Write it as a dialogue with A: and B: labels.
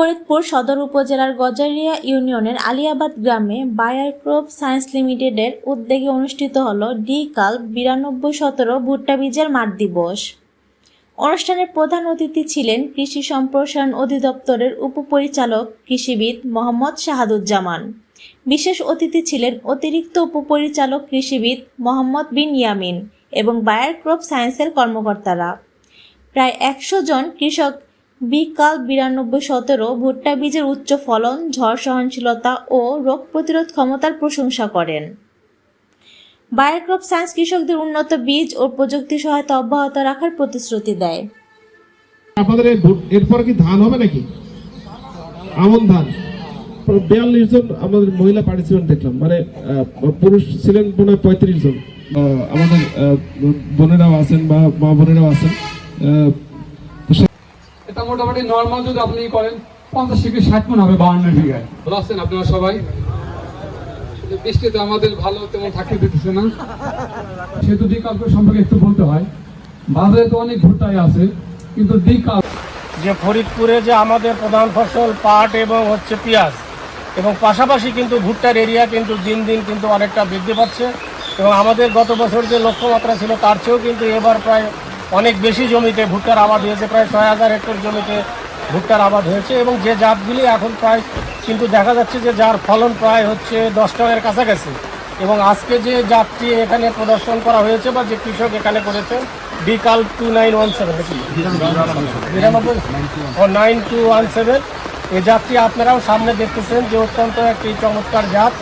A: ফরিদপুর সদর উপজেলার গজারিয়া ইউনিয়নের আলিয়াবাদ গ্রামে বায়ার ক্রপ সায়েন্স লিমিটেডের উদ্যোগে অনুষ্ঠিত হল ডি কাল বিরানব্বই সতেরো ভুট্টা বীজের মাঠ দিবস। অনুষ্ঠানের প্রধান অতিথি ছিলেন কৃষি সম্প্রসারণ অধিদপ্তরের উপপরিচালক কৃষিবিদ মোহাম্মদ শাহাদুজ্জামান। বিশেষ অতিথি ছিলেন অতিরিক্ত উপপরিচালক কৃষিবিদ মোহাম্মদ বিন ইয়ামিন এবং বায়ার ক্রপ সায়েন্সের কর্মকর্তারা। প্রায় একশো জন কৃষক বিকাল বিরানব্বই সতেরো, ভুট্টা বীজের উচ্চ ফলন, ঝড় সহনশীলতা ও রোগ প্রতিরোধ ক্ষমতার প্রশংসা করেন। বায়োক্রপ সায়েন্স কৃষকদের উন্নত বীজ ও প্রযুক্তি সহায়তা অব্যাহত রাখার প্রতিশ্রুতি দেয়।
B: আপনাদের এরপর কি ধান হবে নাকি? আমন ধান। বিয়াল্লিশ জন আমাদের মহিলা পার্টিসিপেন্ট দেখলাম মানে পুরুষ ছিলেন মনে হয় পঁয়ত্রিশ জন। আমাদের বোনেরাও আছেন বা মা বোনেরাও আছেন।
C: এটা মোটামুটি নর্মাল যদি আপনি করেন পঞ্চাশ থেকে ষাট মন হবে বাউন্ন বিঘায়। ভালো আছেন আপনারা সবাই? শুধু বৃষ্টিতে আমাদের ভালো তেমন থাকতে দিতেছে না। সেহেতু বিকল্প সম্পর্কে একটু বলতে হয় বাজারে তো অনেক ভুট্টাই আছে কিন্তু বিকল্প
D: যে ফরিদপুরে যে আমাদের প্রধান ফসল পাট এবং হচ্ছে পেঁয়াজ এবং পাশাপাশি কিন্তু ভুট্টার এরিয়া কিন্তু দিন দিন কিন্তু অনেকটা বৃদ্ধি পাচ্ছে এবং আমাদের গত বছর যে লক্ষ্যমাত্রা ছিল তার চেয়েও কিন্তু এবার প্রায় অনেক বেশি জমিতে ভুট্টার আবাদ হয়েছে, প্রায় ছয় হাজার হেক্টর জমিতে ভুট্টার আবাদ হয়েছে এবং যে জাতগুলি এখন প্রায়, কিন্তু দেখা যাচ্ছে যে যার ফলন প্রায় হচ্ছে দশ টনের কাছাকাছি। এবং আজকে যে জাতটি এখানে প্রদর্শন করা হয়েছে বা যে কৃষক এখানে করেছেন, বিকাল two nine one seven nine two one seven. এই জাতটি আপনারাও সামনে দেখতেছেন যে অত্যন্ত একটি চমৎকার জাত।